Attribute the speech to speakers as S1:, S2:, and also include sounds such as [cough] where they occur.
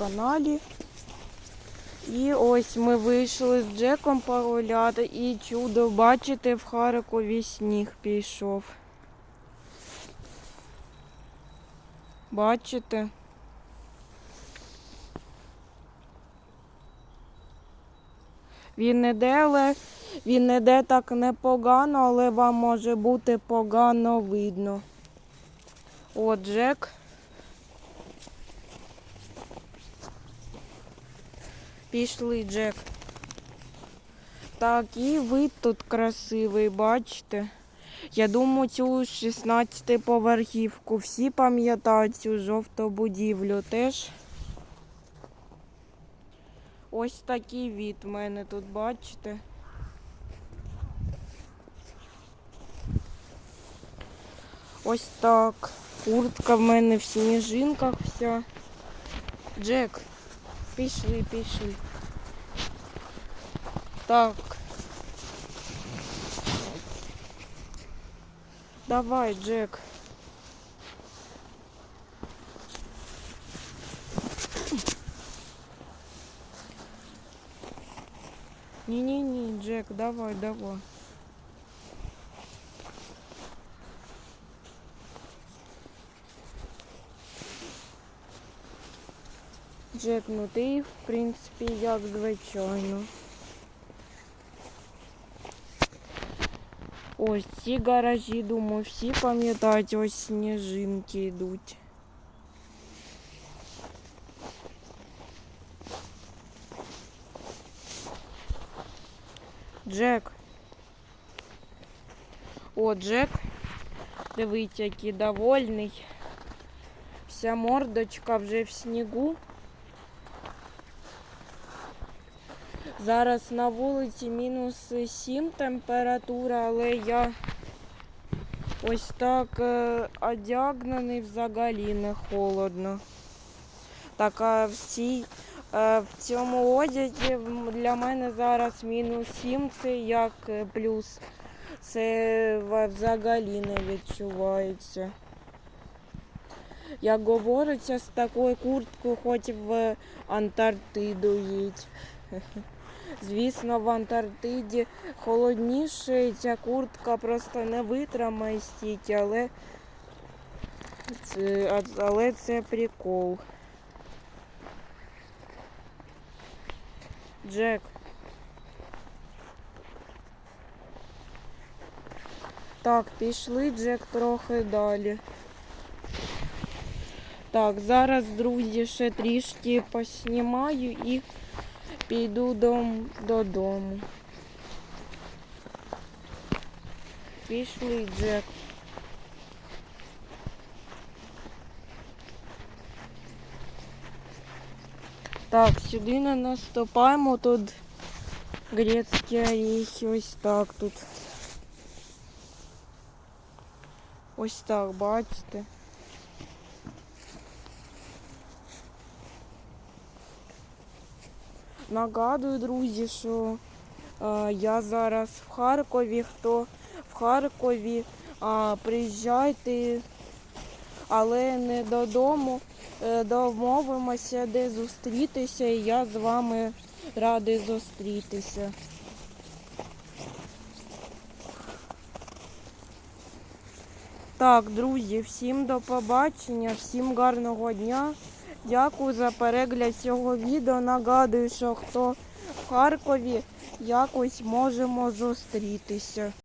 S1: каналі. І ось ми вийшли з Джеком погуляти і чудо, бачите, в Харкові сніг пішов. Бачите? Він іде, але він іде так непогано, але вам може бути погано видно. О, Джек. Пішли, Джек. Так, і вид тут красивий, бачите? Я думаю, цю 16-поверхівку всі пам'ятають цю жовту будівлю теж. Ось такий від мене тут, бачите? Ось так. Куртка в мене в сніжинках вся. Джек, пішли, пішли. Так. Давай, Джек. Не-не-не, Джек, давай, давай. Джек, ну ти, в принципі, як звичайно. Ось ці гаражі, думаю, всі пам'ятають, ось сніжинки йдуть. Джек. О, Джек. Дивіться, який довольний. Вся мордочка вже в снігу. Зараз на вулиці мінус 7 температура, але я ось так е, одягнений взагалі не холодно. Так, а в, цій, е, в цьому одязі для мене зараз мінус 7, це як е, плюс. Це взагалі не відчувається. Як говориться, з такою курткою хоч в Антарктиду їдь. [laughs] Звісно, в Антарктиді холодніше, ця куртка просто не витримає стільки, але це, але це прикол. Джек. Так, пішли Джек трохи далі. Так, зараз, друзі, ще трішки поснімаю і піду дом, додому. Пішли, Джек. Так, сюди не наступаємо, тут грецькі орехи, ось так тут. Ось так, бачите. Нагадую, друзі, що е, я зараз в Харкові. Хто в Харкові, приїжджайте, але не додому. Е, домовимося, де зустрітися, і я з вами радий зустрітися. Так, друзі, всім до побачення, всім гарного дня. Дякую за перегляд цього відео. Нагадую, що хто в Харкові якось можемо зустрітися.